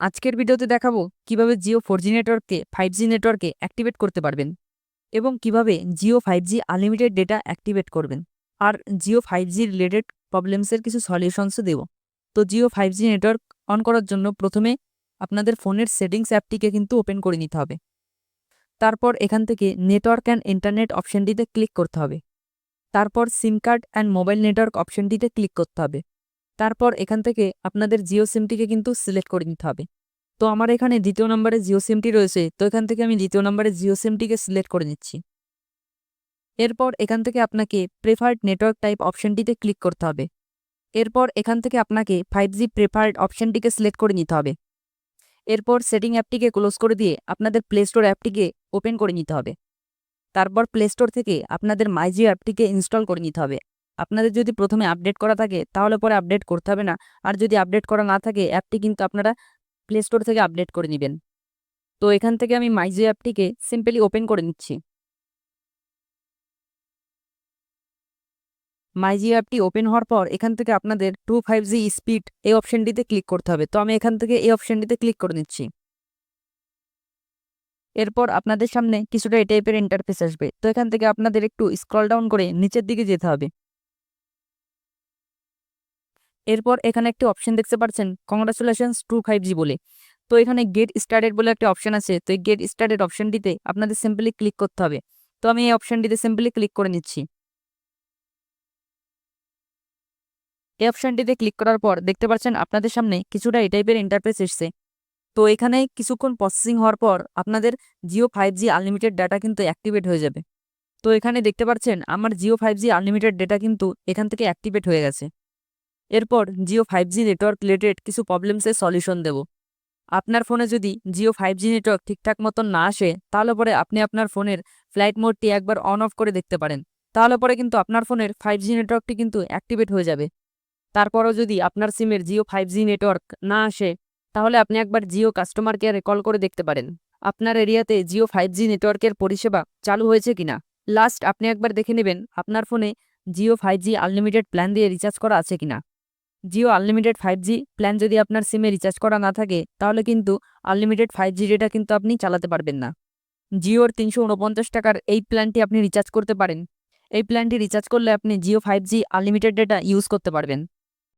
আজকের ভিডিওতে দেখাবো কীভাবে জিও ফোর জি নেটওয়ার্ককে, ফাইভ জি নেটওয়ার্কে অ্যাক্টিভেট করতে পারবেন এবং কীভাবে Jio five G unlimited data activate করবেন। আর জিও ফাইভ জি রিলেটেড প্রবলেমসের কিছু সলিউশনসও দেব। তো Jio five G network on করার জন্য প্রথমে আপনাদের ফোনের সেটিংস অ্যাপটিকে কিন্তু ওপেন করে নিতে হবে। তারপর এখান থেকে নেটওয়ার্ক অ্যান্ড ইন্টারনেট অপশনটিতে ক্লিক করতে হবে। তারপর SIM card and mobile network অপশনটিতে ক্লিক করতে হবে। তারপর এখান থেকে আপনাদের জিও সিমটিকে কিন্তু সিলেক্ট করে নিতে হবে। তো আমার এখানে দ্বিতীয় নম্বরে জিও সিমটি রয়েছে, তো এখান থেকে আমি দ্বিতীয় নম্বরে জিও সিমটিকে সিলেক্ট করে নিচ্ছি। এরপর এখান থেকে আপনাকে প্রেফার্ড নেটওয়ার্ক টাইপ অপশনটিতে ক্লিক করতে হবে। এরপর এখান থেকে আপনাকে ফাইভ জি প্রেফার্ড অপশনটিকে সিলেক্ট করে নিতে হবে। এরপর সেটিং অ্যাপটিকে ক্লোজ করে দিয়ে আপনাদের প্লে স্টোর অ্যাপটিকে ওপেন করে নিতে হবে। তারপর প্লে স্টোর থেকে আপনাদের মাইজিও অ্যাপটিকে ইনস্টল করে নিতে হবে। আপনাদের যদি প্রথমে আপডেট করা থাকে, তাহলে পরে আপডেট করতে হবে না। আর যদি আপডেট করা না থাকে অ্যাপটি কিন্তু আপনারা প্লে স্টোর থেকে আপডেট করে নেবেন। তো এখান থেকে আমি মাইজিও অ্যাপটিকে সিম্পলি ওপেন করে নিচ্ছি। মাইজিও অ্যাপটি ওপেন হওয়ার পর এখান থেকে আপনাদের টু ফাইভ জি স্পিড এই অপশনটিতে ক্লিক করতে হবে। তো আমি এখান থেকে এই অপশনটিতে ক্লিক করে নিচ্ছি। এরপর আপনাদের সামনে কিছুটা এই টাইপের ইন্টারফেস আসবে। তো এখান থেকে আপনাদের একটু স্ক্রল ডাউন করে নিচের দিকে যেতে হবে। এরপর এখানে একটি অপশন দেখতে পাচ্ছেন কংগ্রাচুলেশনস টু ফাইভ জি বলে। তো এখানে গেট স্টার্টেড বলে একটা অপশন আছে, তো এই গেট স্টার্টেড অপশনটিতে আপনাদের সিম্পলি ক্লিক করতে হবে। তো আমি এই অপশনটিতে সিম্পলি ক্লিক করে নিচ্ছি। এই অপশনটিতে ক্লিক করার পর দেখতে পাচ্ছেন আপনাদের সামনে কিছুটা এই টাইপের ইন্টারফেস এসছে। তো এখানে কিছুক্ষণ প্রসেসিং হওয়ার পর আপনাদের Jio five G unlimited data কিন্তু অ্যাক্টিভেট হয়ে যাবে। তো এখানে দেখতে পাচ্ছেন আমার Jio five G unlimited data কিন্তু এখান থেকে অ্যাক্টিভেট হয়ে গেছে। এরপর Jio five G network related কিছু প্রবলেমসের সলিউশন দেব। আপনার ফোনে যদি জিও ফাইভ জি নেটওয়ার্ক ঠিকঠাক মতন না আসে, তাহলে পরে আপনি আপনার ফোনের ফ্লাইট মোডটি একবার অন অফ করে দেখতে পারেন। তাহলে পরে কিন্তু আপনার ফোনের ফাইভ জি নেটওয়ার্কটি কিন্তু অ্যাক্টিভেট হয়ে যাবে। তারপরও যদি আপনার সিমের জিও ফাইভ জি নেটওয়ার্ক না আসে, তাহলে আপনি একবার জিও কাস্টমার কেয়ারে কল করে দেখতে পারেন। আপনার এরিয়াতে জিও ফাইভ জি নেটওয়ার্কের পরিষেবা চালু হয়েছে কিনা লাস্ট আপনি একবার দেখে নেবেন, আপনার ফোনে Jio five G unlimited plan দিয়ে রিচার্জ করা আছে কিনা Jio unlimited five G plan যদি আপনার সিমে রিচার্জ করা না থাকে, তাহলে কিন্তু আনলিমিটেড ফাইভ জি ডেটা কিন্তু আপনি চালাতে পারবেন না। জিওর তিনশো উনপঞ্চাশ টাকার এই প্ল্যানটি আপনি রিচার্জ করতে পারেন। এই প্ল্যানটি রিচার্জ করলে আপনি Jio five G unlimited data use করতে পারবেন।